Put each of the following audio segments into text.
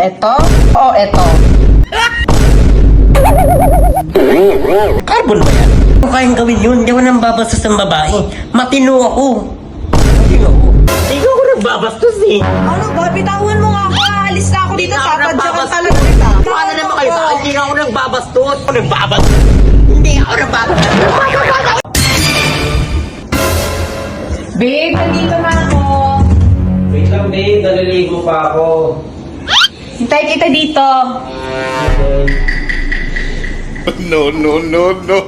eto o eto? Carbon ba yan? Kung kayang gawin yun, di ako nang babastos ng babae. Matino ako. Matino ako. Hindi ako nagbabastos eh. Ano ba? Bitawan mo nga ako. Aalis na ako dito. Tatadyakan nagbabastos. talaga kita. Paano naman kayo? Hindi ako nagbabastos. Ako nagbabastos. Hindi ako nagbabastos. Babe, nandito na ako. Wait lang, babe. Naliligo pa ako. Hintay kita dito. No, no, no, no.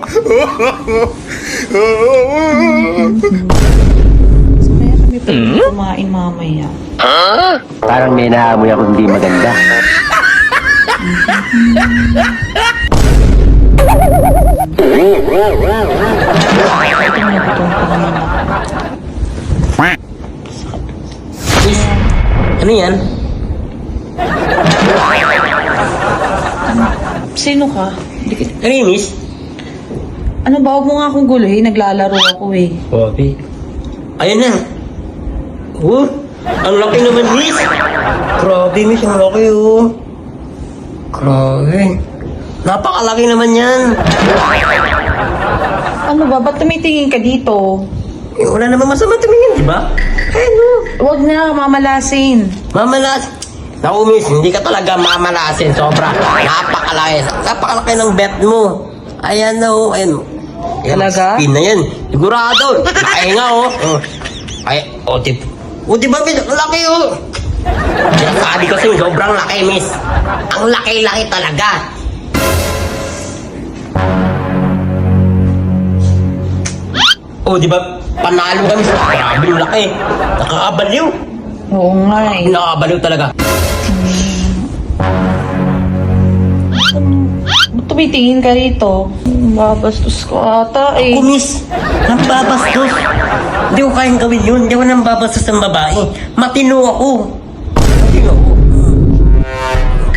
Kaya kami pa kumain mamaya. Parang may naamoy ako hindi maganda. Ano yan? Sino ka? Hindi kita- Ano miss? Ano ba? Huwag mo nga akong guluhin. Naglalaro ako eh. Bobby. Ayun na. Oh, ang laki naman, miss. Grabe, miss. Ang laki, oh. Grabe. Napakalaki naman yan. Ano ba? Ba't tumitingin ka dito? Eh, wala naman masama tumingin, di ba? Ayun, oh. Huwag na, mamalasin. Mamalas. Naku, miss, hindi ka talaga mamalasin. Sobra. Napakalaki. Napakalaki ng bet mo. Ayan na, oh. Ayan. Ayan, Talaga? Spin na yan. Sigurado. Laki nga, oh. Oh. Ay, oh, di, oh, di ba, miss? Ang laki, oh. Sinasabi ko sa'yo, sobrang laki, miss. Ang laki-laki talaga. Oh, di ba? Panalo kami sa grabe yung laki. Nakakabaliw. Oo nga eh. Nakakabaliw talaga. Ba't tumitingin ka rito? Babastos ko ata eh. Kumis, nambabastos. Hindi ko kayang gawin yun. Hindi ako nambabastos ng babae. Matino ako. Matino ako.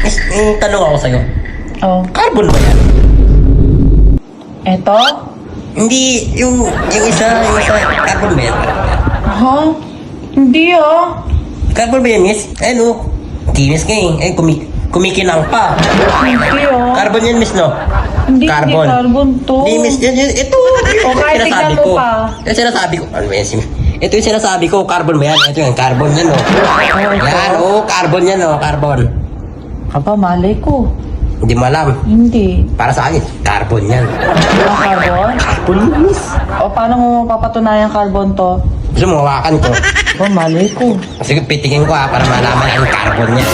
Is, eh, tanong ako sa'yo. Oh. Carbon ba yan? Eto? Hindi, yung, yung isa, yung isa, carbon ba yan? Ha? Hindi ah. Carbon ba yan, miss? Ayun, oh. Kinis ka eh. Ay, kumi, kumikinang pa. Hindi ah. Carbon yan, miss, no? Hindi, Carbon. hindi carbon to. Hindi, miss, yan, yan, ito. O, kahit sinasabi tignan mo ko. pa. Yung sinasabi ko. Ano ba yan? Ito yung sinasabi ko, carbon ba yan? Ito yung carbon yan, oh. Yan, oh, carbon yan, oh, carbon. Aba, malay ko. Hindi mo alam. Hindi. Para sa akin, carbon yan. Ang carbon? Carbon, miss. O, paano mo papatunayan carbon to? Gusto mo hawakan ko. Aba, malay ko. Sige, pitingin ko ha, para malaman ang carbon niya.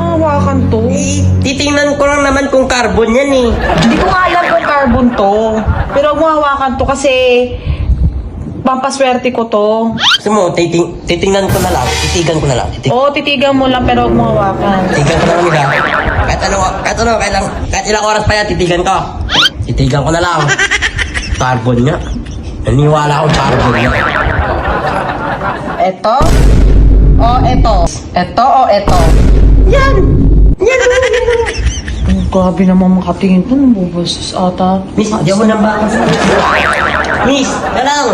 Hawakan to. Eh, titingnan ko lang naman kung carbon yan eh. Hindi ko nga alam kung carbon to. Pero huwag mo hawakan to kasi pampaswerte ko to. Gusto mo, titing, titingnan ko na lang. Titigan ko na lang. Titig, Oo, titigan mo lang pero huwag mo hawakan. titigan ko na lang nila. Kahit ano, kahit ano, kahit, lang, kahit ilang oras pa yan, titigan ko. Titigan ko na lang. Carbon niya. Naniwala akong carbon niya. Eto? O eto? Eto o eto? Yan! Yan! Oh, grabe naman makatingin to. Nabubastos ata. Miss, di ako nang bakas. Miss, ka lang.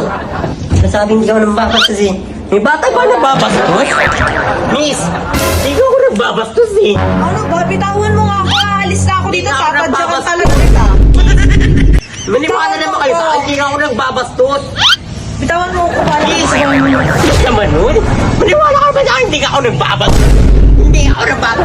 Nasabing di ako nang bakas kasi. May bata ba nababastos? Miss, di ko ako nagbabastos eh. Ano ba? Bitawan mo nga ako. Aalis na ako dito. Hindi na Takot! Bitawan mo ko para sa mga naman nun. Maniwala ka ba na hindi ka ako nagbabag? Hindi ako nagbabag.